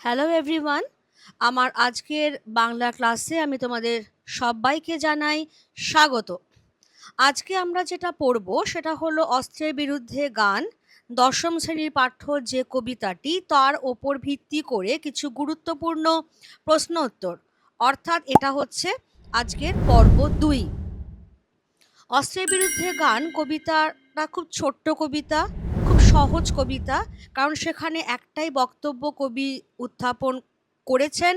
Hello everyone আমার আজকের বাংলা ক্লাসে আমি তোমাদের সবাইকে জানাই স্বাগত। আজকে আমরা যেটা পড়ব, সেটা হলো অস্ত্রের বিরুদ্ধে গান, দশম শ্রেণির পাঠ্য যে কবিতাটি, তার ওপর ভিত্তি করে কিছু গুরুত্বপূর্ণ প্রশ্ন উত্তর অর্থাৎ এটা হচ্ছে আজকের পর্ব দুই। অস্ত্রের বিরুদ্ধে গান, কবিতাটা খুব ছোট্ট কবিতা সহজ কবিতা, কারণ সেখানে একটাই বক্তব্য কবি উত্থাপন করেছেন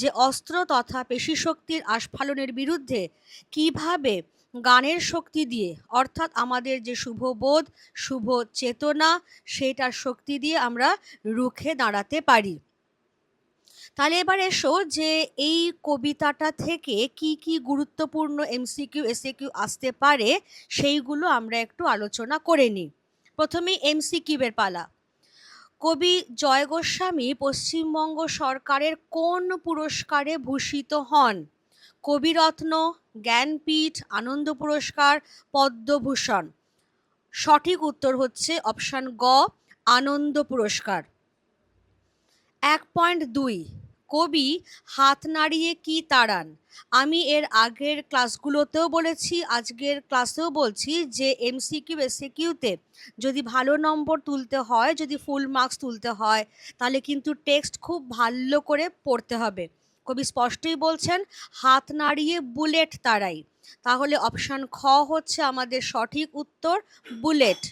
যে অস্ত্র তথা পেশিশক্তির আস্ফালনের বিরুদ্ধে কীভাবে গানের শক্তি দিয়ে, অর্থাৎ আমাদের যে শুভ বোধ, শুভ চেতনা, সেটার শক্তি দিয়ে আমরা রুখে দাঁড়াতে পারি। তাহলে এবার এসো যে এই কবিতাটা থেকে কি কি গুরুত্বপূর্ণ এমসিকিউ এসএকিউ আসতে পারে, সেইগুলো আমরা একটু আলোচনা করে নিই। প্রথমেই এমসিকিউ এর পালা। কবি জয় গোস্বামী পশ্চিমবঙ্গ সরকারের কোন পুরস্কারে ভূষিত হন? কবিরত্ন, জ্ঞানপীঠ, আনন্দ পুরস্কার, পদ্মভূষণ। সঠিক উত্তর হচ্ছে অপশান গ, আনন্দ পুরস্কার। এক পয়েন্ট দুই। কবি হাত নাড়িয়ে কি তাড়ান? আমি এর আগের ক্লাসগুলোতেও বলেছি, আজকের ক্লাসেও বলছি যে এমসিকিউ এসিকিউতে যদি ভালো নম্বর তুলতে হয়, যদি ফুল মার্কস তুলতে হয়, তাহলে কিন্তু টেক্সট খুব ভালো করে পড়তে হবে। কবি স্পষ্টই বলছেন, হাত নাড়িয়ে বুলেট তাড়াই। তাহলে অপশান খ হচ্ছে আমাদের সঠিক উত্তর বুলেট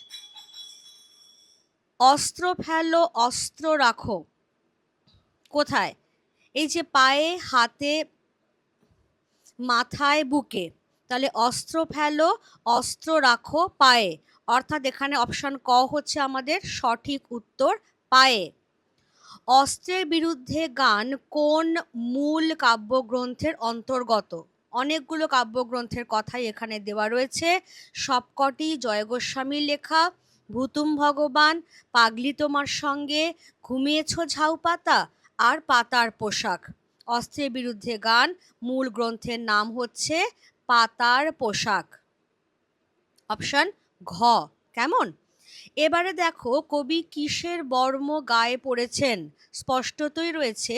অস্ত্র ফেলো, অস্ত্র রাখো। কোথায়? এই যে পায়ে, হাতে, মাথায়, বুকে, তাহলে অস্ত্র ফেলো, অস্ত্র রাখো পায়ে। অর্থাৎ এখানে অপশান ক হচ্ছে আমাদের সঠিক উত্তর, পায়ে। অস্ত্রের বিরুদ্ধে গান কোন মূল কাব্যগ্রন্থের অন্তর্গত? অনেকগুলো কাব্যগ্রন্থের কথাই এখানে দেওয়া রয়েছে। সবকটি জয় গোস্বামীর লেখা, ভুতুম ভগবান, পাগলি তোমার সঙ্গে, ঘুমিয়েছ ঝাউ পাতা আর পাতার পোশাক। অস্ত্রের বিরুদ্ধে গান মূল গ্রন্থের নাম হচ্ছে পাতার পোশাক। অপশন ঘ। কেমন? এবারে দেখো কবি কিসের বর্ম গায়ে পড়েছেন? স্পষ্টতই রয়েছে,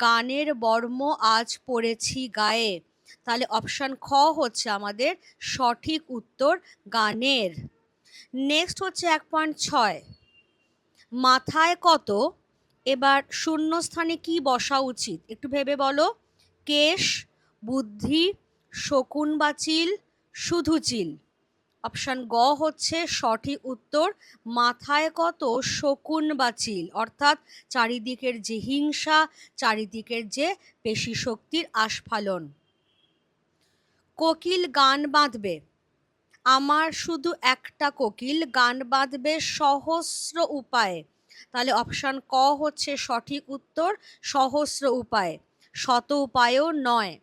গানের বর্ম আজ পড়েছি গায়ে। তাহলে অপশান খ হচ্ছে আমাদের সঠিক উত্তর গানের। নেক্সট হচ্ছে এক পয়েন্ট ছয়। মাথায় কত এবার শূন্য স্থানে কি বসা উচিত? একটু ভেবে বলো। কেশ, বুদ্ধি, শকুন বা চিল, শুধু চিল। অপশান গ হচ্ছে সঠিক উত্তর, মাথায় কত শকুন বা চিল? অর্থাৎ চারিদিকের যে হিংসা, চারিদিকের যে পেশি শক্তির আস্ফালন। কোকিল গান বাঁধবে। আমার শুধু একটা কোকিল গান বাঁধবে সহস্র উপায়ে। তাহলে অপশান ক হচ্ছে সঠিক উত্তর, সহস্র উপায়, শত উপায়ও নয়।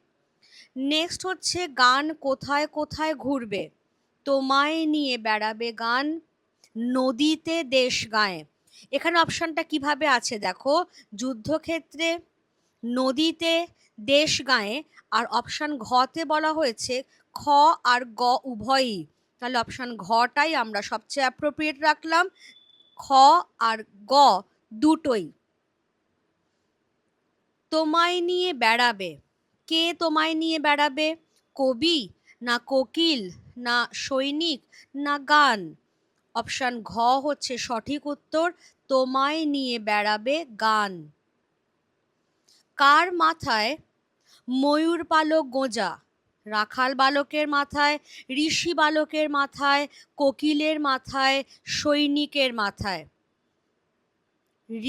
নেক্সট হচ্ছে গান কোথায় কোথায় ঘুরবে? তোমায় নিয়ে বেড়াবে গান, নদীতে দেশ গায়ে। এখানে অপশানটা কীভাবে আছে দেখো? যুদ্ধক্ষেত্রে, নদীতে দেশ গায়ে, আর অপশান ঘতে বলা হয়েছে খ আর গ উভয়ই। তাহলে অপশান ঘটাই আমরা সবচেয়ে অ্যাপ্রোপ্রিয়েট রাখলাম। খ আর গ দুটোই। তোমায় নিয়ে বেড়াবে। কে তোমায় নিয়ে বেড়াবে? কবি না কোকিল না সৈনিক না গান? অপশান ঘ হচ্ছে সঠিক উত্তর, তোমায় নিয়ে বেড়াবে গান। কার মাথায় ময়ূর পালক গোঁজা? রাখাল বালকের মাথায়, ঋষি বালকের মাথায়, কোকিলের মাথায়, সৈনিকের মাথায়।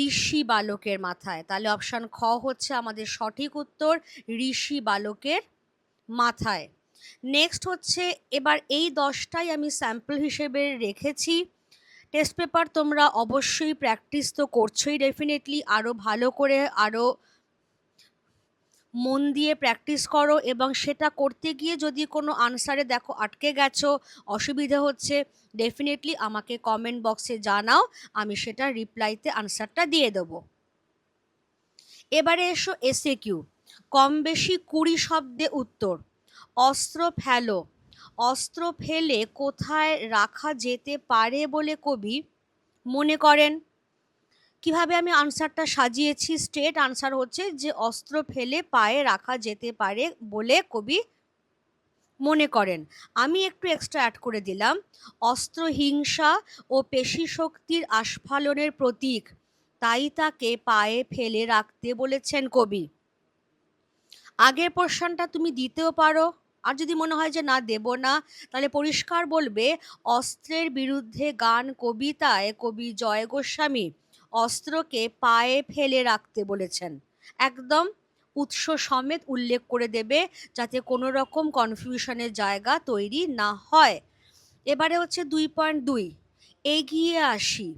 ঋষি বালকের মাথায়। তাহলে অপশান খ হচ্ছে আমাদের সঠিক উত্তর, ঋষি বালকের মাথায়। নেক্সট হচ্ছে, এবার এই দশটাই আমি স্যাম্পল হিসেবে রেখেছি। টেস্ট পেপার তোমরা অবশ্যই প্র্যাকটিস তো করছোই ডেফিনেটলি আরও ভালো করে আরও মন দিয়ে প্র্যাকটিস করো এবং সেটা করতে গিয়ে যদি কোনো আনসারে দেখো আটকে গেছো, অসুবিধে হচ্ছে ডেফিনেটলি আমাকে কমেন্ট বক্সে জানাও, আমি সেটা রিপ্লাইতে আনসারটা দিয়ে দেবো। এবারে এসো এসে কিউ কম বেশি কুড়ি শব্দে উত্তর, অস্ত্র ফেলো, অস্ত্র ফেলে কোথায় রাখা যেতে পারে বলে কবি মনে করেন? কীভাবে আমি আনসারটা সাজিয়েছি? স্ট্রেট আনসার হচ্ছে যে অস্ত্র ফেলে পায়ে রাখা যেতে পারে বলে কবি মনে করেন। আমি একটু এক্সট্রা অ্যাড করে দিলাম। অস্ত্র হিংসা ও পেশি শক্তির আস্ফালনের প্রতীক, তাই তাকে পায়ে ফেলে রাখতে বলেছেন কবি। আগের পোর্শনটা তুমি দিতেও পারো। আর যদি মনে হয় যে না, দেব না, তাহলে পরিষ্কার বলবে, অস্ত্রের বিরুদ্ধে গান কবিতায় কবি জয় গোস্বামী অস্ত্রকে পায়ে ফেলে রাখতে বলেছেন। একদম উৎস সমেত উল্লেখ করে দেবে যাতে কোনো রকম কনফিউশনের জায়গা তৈরি না হয়। এবারে হচ্ছে দুই পয়েন্ট দুই, এগিয়ে আসি।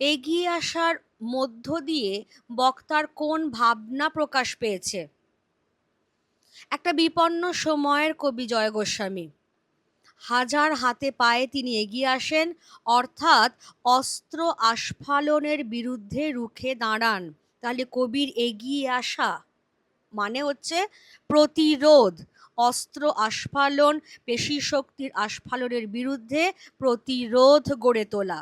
এগিয়ে আসার মধ্য দিয়ে বক্তার কোন ভাবনা প্রকাশ পেয়েছে? একটা বিপন্ন সময়ের কবি জয় গোস্বামী হাজার হাতে পায়ে তিনি এগিয়ে আসেন, অর্থাৎ অস্ত্র আস্ফালনের বিরুদ্ধে রুখে দাঁড়ান। তাহলে কবির এগিয়ে আসা মানে হচ্ছে প্রতিরোধ, অস্ত্র আস্ফালন, পেশি শক্তির আস্ফালনের বিরুদ্ধে প্রতিরোধ গড়ে তোলা।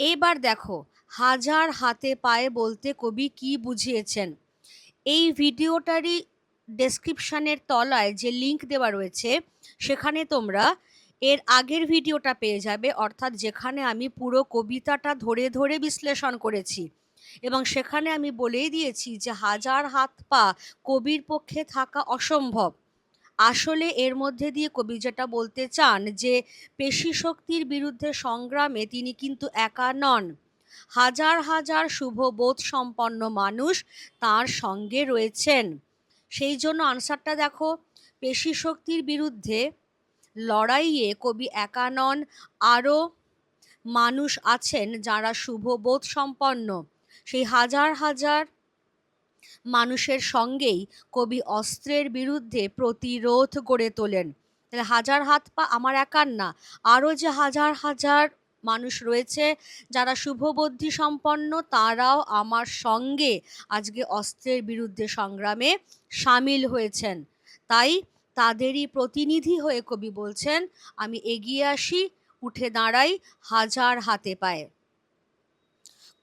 এবার দেখো, হাজার হাতে পায়ে বলতে কবি কি বুঝিয়েছেন? এই ভিডিওটারই ডেসক্রিপশানের তলায় যে লিংক দেওয়া রয়েছে, সেখানে তোমরা এর আগের ভিডিওটা পেয়ে যাবে, অর্থাৎ যেখানে আমি পুরো কবিতাটা ধরে ধরে বিশ্লেষণ করেছি। এবং সেখানে আমি বলেই দিয়েছি যে হাজার হাত পা কবির পক্ষে থাকা অসম্ভব। আসলে এর মধ্যে দিয়ে কবি যেটা বলতে চান যে পেশি শক্তির বিরুদ্ধে সংগ্রামে তিনি কিন্তু একা নন। হাজার হাজার শুভবোধ সম্পন্ন মানুষ তার সঙ্গে রয়েছেন। সেই জন্য আনসারটা দেখো, পেশি শক্তির বিরুদ্ধে লড়াইয়ে কবি একা নন আরও মানুষ আছেন যারা শুভবোধ সম্পন্ন। সেই হাজার হাজার মানুষের সঙ্গেই কবি অস্ত্রের বিরুদ্ধে প্রতিরোধ গড়ে তোলেন। তাহলে হাজার হাত পা আমার একার না, আরও যে হাজার হাজার মানুষ রয়েছে যারা শুভবুদ্ধি সম্পন্ন, তারাও আমার সঙ্গে আজকে অস্ত্রের বিরুদ্ধে সংগ্রামে সামিল হয়েছেন। তাই তাদেরই প্রতিনিধি হয়ে কবি বলছেন, আমি এগিয়ে আসি, উঠে দাঁড়াই, হাজার হাতে পায়ে।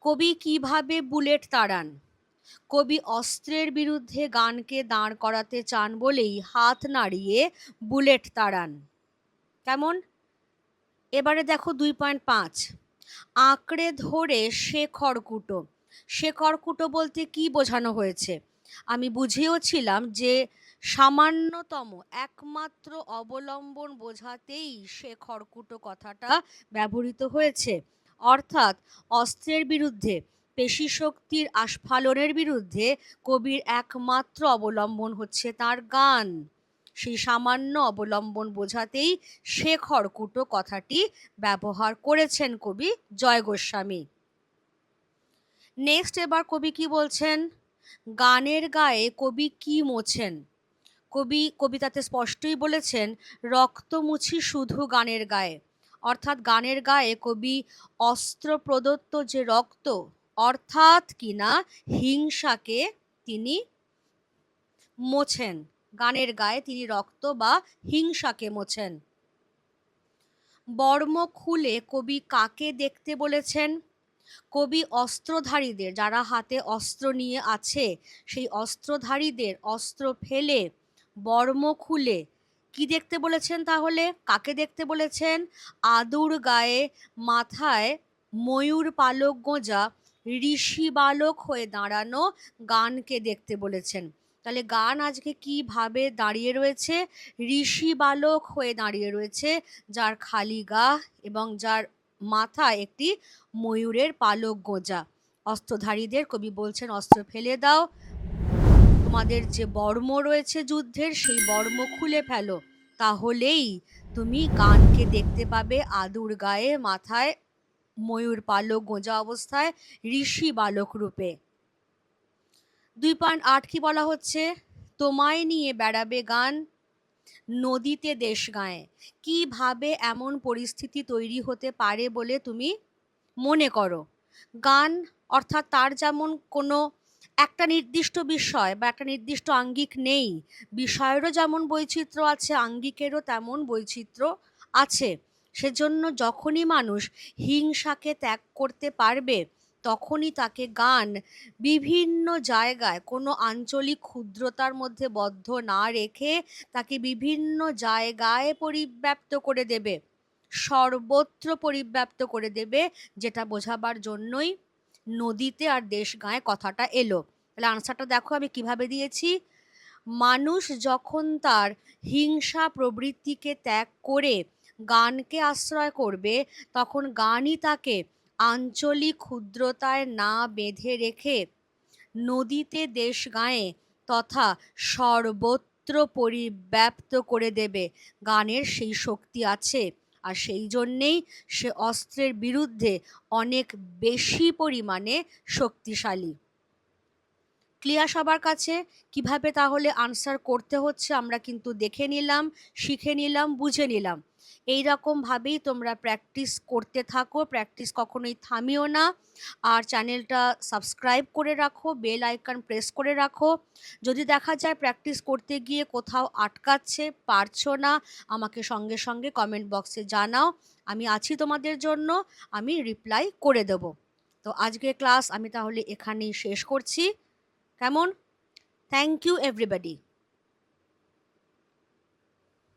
কবি কীভাবে বুলেট তাড়ান? কবি অস্ত্রের বিরুদ্ধে গানকে দাঁড় করাতে চান বলেই হাত নাড়িয়ে বুলেট তাড়ান। কেমন? এবারে দেখো দুই পয়েন্ট পাঁচ। আঁকড়ে ধরে সে খড়কুটো বলতে কি বোঝানো হয়েছে? আমি বুঝিয়েওছিলাম যে সামান্যতম, একমাত্র অবলম্বন বোঝাতেই সে খড়কুটো কথাটা ব্যবহৃত হয়েছে। অর্থাৎ অস্ত্রের বিরুদ্ধে, পেশি শক্তির আস্ফালনের বিরুদ্ধে কবির একমাত্র অবলম্বন হচ্ছে তার গান। সেই সামান্য অবলম্বন বোঝাতেই সে খড়কুটো কথাটি ব্যবহার করেছেন কবি জয় গোস্বামী। নেক্সট এবার কবি কি বলছেন? গানের গায়ে কবি কি মোছেন? কবি কবিতাতে স্পষ্টই বলেছেন, রক্ত মুছি শুধু গানের গায়ে। অর্থাৎ গানের গায়ে কবি অস্ত্র প্রদত্ত যে রক্ত, অর্থাৎ কিনা হিংসাকে তিনি মোছেন। গানের গায়ে তিনি রক্ত বা হিংসাকে মোছেন। বর্ম খুলে কবি কাকে দেখতে বলেছেন? কবি অস্ত্রধারীদের, যারা হাতে অস্ত্র নিয়ে আছে, সেই অস্ত্রধারীদের অস্ত্র ফেলে বর্ম খুলে কি দেখতে বলেছেন তাহলে? কাকে দেখতে বলেছেন? আদুর গায়ে মাথায় ময়ূর পালক গোঁজা, ঋষি বালক হয়ে দাঁড়ানো গানকে দেখতে বলেছেন। তাহলে গান আজকে কীভাবে দাঁড়িয়ে রয়েছে? ঋষি বালক হয়ে দাঁড়িয়ে রয়েছে, যার খালি গা এবং যার মাথা একটি ময়ূরের পালক গোঁজা। অস্ত্রধারীদের কবি বলছেন, অস্ত্র ফেলে দাও। তোমাদের যে বর্ম রয়েছে যুদ্ধের, সেই বর্ম খুলে ফেলো। তাহলেই তুমি গানকে দেখতে পাবে আদুর গায়ে মাথায় ময়ূর পালক গোঁজা অবস্থায় ঋষি বালক রূপে। দুই পয়েন্ট আট কি বলা হচ্ছে? তোমায় নিয়ে বেড়াবে গান, নদীতে দেশ গায়ে। কীভাবে এমন পরিস্থিতি তৈরি হতে পারে বলে তুমি মনে করো? গান অর্থাৎ তার যেমন কোনো একটা নির্দিষ্ট বিষয় বা একটা নির্দিষ্ট আঙ্গিক নেই, বিষয়েরও যেমন বৈচিত্র্য আছে, আঙ্গিকেরও তেমন বৈচিত্র্য আছে। সেজন্য যখনই মানুষ হিংসাকে ত্যাগ করতে পারবে তখনই তাকে গান বিভিন্ন জায়গায় কোনো আঞ্চলিক ক্ষুদ্রতার মধ্যে বদ্ধ না রেখে তাকে বিভিন্ন জায়গায় পরিব্যাপ্ত করে দেবে। সর্বত্র পরিব্যাপ্ত করে দেবে যেটা বোঝাবার জন্যই নদীতে আর দেশ গায়ে কথাটা এলো। তাহলে আনসারটা দেখো আমি কীভাবে দিয়েছি। মানুষ যখন তার হিংসা প্রবৃত্তিকে ত্যাগ করে গানকে আশ্রয় করবে, তখন গানই তাকে আঞ্চলিক ক্ষুদ্রতায় না বেঁধে রেখে নদীতে দেশ গায়ে তথা সর্বত্র পরিব্যাপ্ত করে দেবে। গানের সেই শক্তি আছে আর সেই জন্যেই সে অস্ত্রের বিরুদ্ধে অনেক বেশি পরিমাণে শক্তিশালী। ক্লিয়ার সবার কাছে, কীভাবে তাহলে আনসার করতে হচ্ছে আমরা কিন্তু দেখে নিলাম, শিখে নিলাম, বুঝে নিলাম। এই রকমভাবেই তোমরা প্র্যাকটিস করতে থাকো প্র্যাকটিস কখনোই থামিও না। আর চ্যানেলটা সাবস্ক্রাইব করে রাখো বেল আইকন প্রেস করে রাখো। যদি দেখা যায় প্র্যাকটিস করতে গিয়ে কোথাও আটকাচ্ছে, পারছ না, আমাকে সঙ্গে সঙ্গে কমেন্ট বক্সে জানাও। আমি আছি তোমাদের জন্য, আমি রিপ্লাই করে দেব। তো আজকের ক্লাস আমি তাহলে এখানেই শেষ করছি। কেমন? Thank you everybody